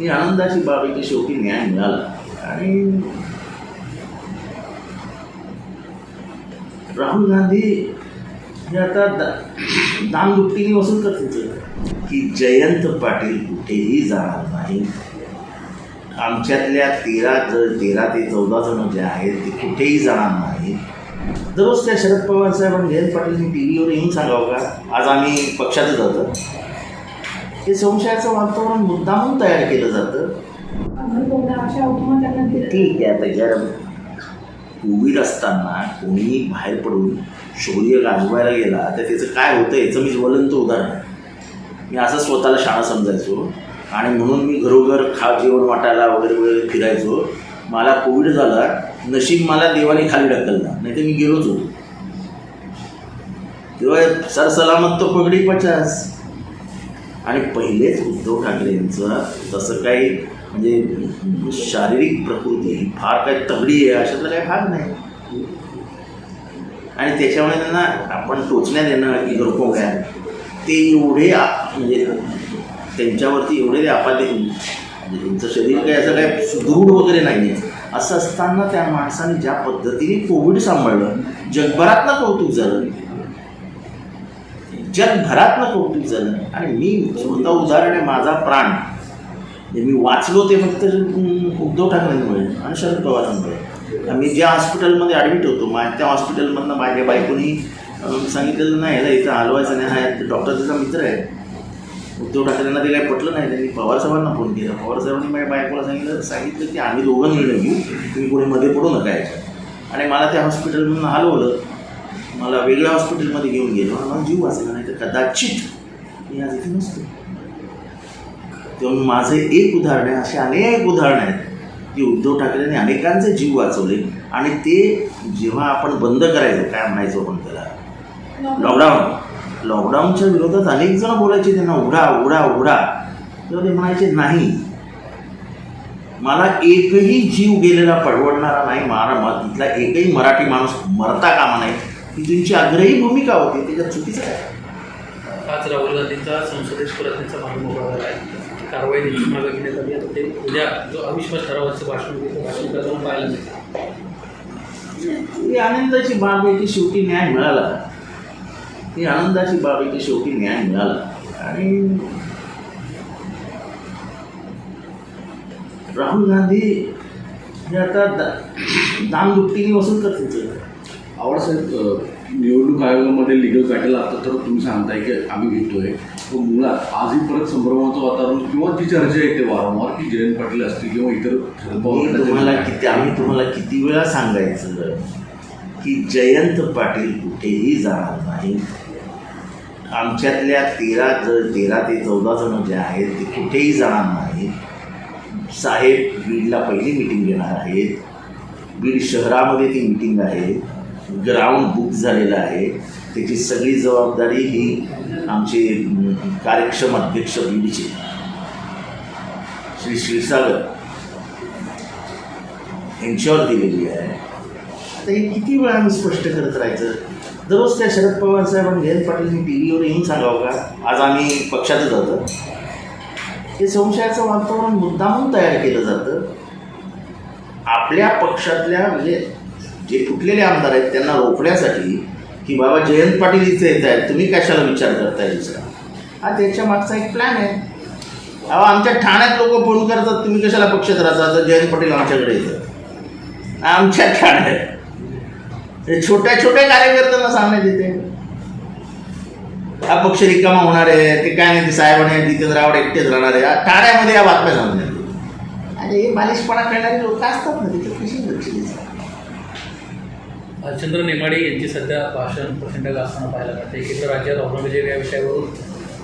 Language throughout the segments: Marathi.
ही आनंदाची बाब आहे की शेवटी न्याय मिळाला. आणि राहुल गांधी हे आता दा दामदुपटीने वसूल करतील की जयंत पाटील कुठेही जाणार नाही. आमच्यातल्या तेरा जण तेरा ते चौदा जण जे आहेत ते कुठेही जाणार नाही. दररोज त्या शरद पवार साहेब आणि जयंत पाटीलनी टी व्हीवर येऊन सांगावं का? आज आम्ही पक्षातच जातं हे संशयाचं वातावरण मुद्दामून तयार केलं जातं. ठीक आहे आता कोविड असताना कोणी बाहेर पडून शौर्य गाजवायला गेला तर त्याचं काय होतं याचं मी ज्वलंत उदाहरण. मी असं स्वतःला शाळा समजायचो आणि म्हणून मी घरोघर खा जेवण वाटायला वगैरे वगैरे फिरायचो. मला कोविड झाला नशीब मला देवाने खाली ढकलला नाही तर मी गेलोच होतो. तेव्हा सर सलामत तो पगडी पचास. आणि पहिलेच उद्धव ठाकरे यांचं तसं काही म्हणजे शारीरिक प्रकृती ही फार काही तगडी आहे अशातला काही भाग नाही. आणि त्याच्यामुळे त्यांना आपण टोचण्यात येणं की गरको घ्या ते एवढे म्हणजे त्यांच्यावरती एवढे ते आपादे म्हणजे त्यांचं शरीर काही असं काही सुदृढ वगैरे नाही आहे. असं असताना त्या माणसाने ज्या पद्धतीने कोविड सांभाळलं जगभरातलं कौतुक झालं जगभरातनं कौतुक झालं आणि मी स्वतः उदाहरण आहे माझा प्राण. हे मी वाचलो ते फक्त उद्धव ठाकरेंमुळे आणि शरद पवारांमुळे. मी ज्या हॉस्पिटलमध्ये ॲडमिट होतो मा त्या हॉस्पिटलमधनं माझ्या बायकोनी सांगितलेलं नाही ह्याला इथं हलवायचं नाही हा डॉक्टर त्याचा मित्र आहे. उद्धव ठाकरेंना ते काही पटलं नाही त्यांनी पवारसाहेबांना फोन केला. पवारसाहेबांनी माझ्या बायकोला सांगितलं सांगितलं की आम्ही दोघं निर्णय घेऊ तुम्ही कोणी मध्ये पडू नका याच्यात. आणि मला त्या हॉस्पिटलमधून हलवलं. मला वेगळ्या हॉस्पिटलमध्ये घेऊन गेलो. आणि मला जीव वाचला नाही तर कदाचित मी आज इथे नसतो. तेव्हा माझं एक उदाहरण आहे असे अनेक उदाहरणं आहेत. की उद्धव ठाकरेंनी अनेकांचे जीव वाचवले आणि ते जेव्हा आपण बंद करायचं काय म्हणायचो आपण त्याला? लॉकडाऊन लॉकडाऊनच्या विरोधात अनेक जण बोलायचे त्यांना उघडा उघडा उघडा. तेव्हा ते म्हणायचे नाही. मला एकही जीव गेलेला परवडणारा नाही. मारा इथला एकही मराठी माणूस मरता कामा नाही ही तुमची आग्रही भूमिका होती त्याच्यात चुकीचं काय? आज राहुल गांधींचा संसदेत परतण्याचा मार्ग मोकळा झाला आहे. कारवाई देखील मागे घेण्यात आली आता ते उद्या जो अविश्वास ठरावाचं भाषण भाषण करताना पाहायला मिळेल ही आनंदाची बाब आहे की शेवटी न्याय मिळाला. ही आनंदाची बाब आहे की शेवटी न्याय मिळाला. आणि राहुल गांधी हे आता दा दामदुपटीने वसूल करतील आवडसाहेब निवडणूक आयोगामध्ये लिगल बॅटल आता तर तुम्ही सांगताय की आम्ही घेतोय. पण मुळात आजही परत संभ्रमाचं वातावरण किंवा जी चर्चा येते वारंवार की जयंत पाटील असतील किंवा इतर तुम्हाला किती आम्ही तुम्हाला किती वेळा सांगायचं की जयंत पाटील कुठेही जाणार नाही. आमच्यातल्या तेरा जण तेरा ते चौदा जण जे आहेत ते कुठेही जाणार नाहीत साहेब बीडला पहिली मिटिंग घेणार आहेत. बीड शहरामध्ये ती मिटिंग आहे. ग्राउंड बुक झालेलं आहे. त्याची सगळी जबाबदारी ही आमचे कार्यक्षम अध्यक्ष बीडचे श्री क्षीरसागर. यांच्यावर दिलेली आहे. आता हे किती वेळा आम्ही स्पष्ट करत राहायचं? दररोज त्या शरद पवार साहेब आणि जयंत पाटीलनी टी व्हीवर येऊन सांगावं का? आज आम्ही पक्षातच जातं हे संशयाचं वातावरण मुद्दामून तयार केलं जातं. आपल्या पक्षातल्या म्हणजे जे फुटलेले आमदार आहेत त्यांना रोखण्यासाठी की बाबा जयंत पाटील इथे येत आहेत तुम्ही कशाला विचार करताय दुसरा? हा त्याच्या मागचा एक प्लॅन आहे. अहो आमच्या ठाण्यात लोक फोन करतात तुम्ही कशाला पक्ष राहता तर जयंत पाटील आमच्याकडे येतात. आमच्या ठाण्यात. ते छोट्या छोट्या कार्यकर्त्यांना सांगण्यात येते हा पक्ष रिकामा होणार आहे ते काय नाही ते साहेबांनी जितेंद्र रावड एकटेच राहणार आहे. ठाण्यामध्ये या बातम्या सांगण्यात आणि हे बालिशपणा करणारे लोक असतात ना तिथे कशी भालचंद्र नेमाडे यांची सध्या भाषण प्रचंड गाजताना पाहायला मिळते. एकीकडे राज्यात औरंगजेब या विषयावरून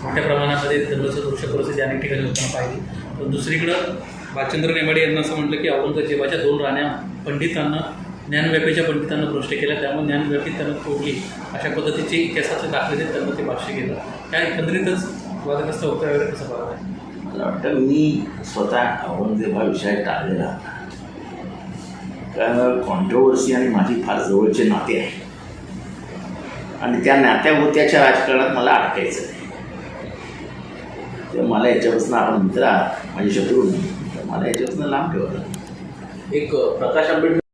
मोठ्या प्रमाणामध्ये दंगसदृश्य परिस्थिती अनेक ठिकाणी होताना पाहिली. पण दुसरीकडं भालचंद्र नेमाडे यांना असं म्हटलं की औरंगजेबाच्या दोन राण्या पंडितांना ज्ञानव्यापीच्या पंडितांना भ्रष्ट केल्या. त्यामुळे ज्ञानव्यापी त्यांना तोडली. अशा पद्धतीचे इतिहासाचे दाखले देत त्यांना ते भाष्य केलं. त्या एकंदरीतच वादग्रस्त वक्तव्य वगैरे कसं पाहत आहे मला वाटतं मी स्वतः औरंगजेबा विषय टाळलेला होता. कारण कॉन्ट्रोवर्सी आणि माझी फार जवळचे नाते आहे आणि त्या नात्या होत्याच्या राजकारणात मला अटकायचं नाही तर मला याच्यापासून आपण मित्र आहात माझे शत्रू नाही तर मला याच्यापासून लांब ठेवायला एक प्रकाश आंबेडकर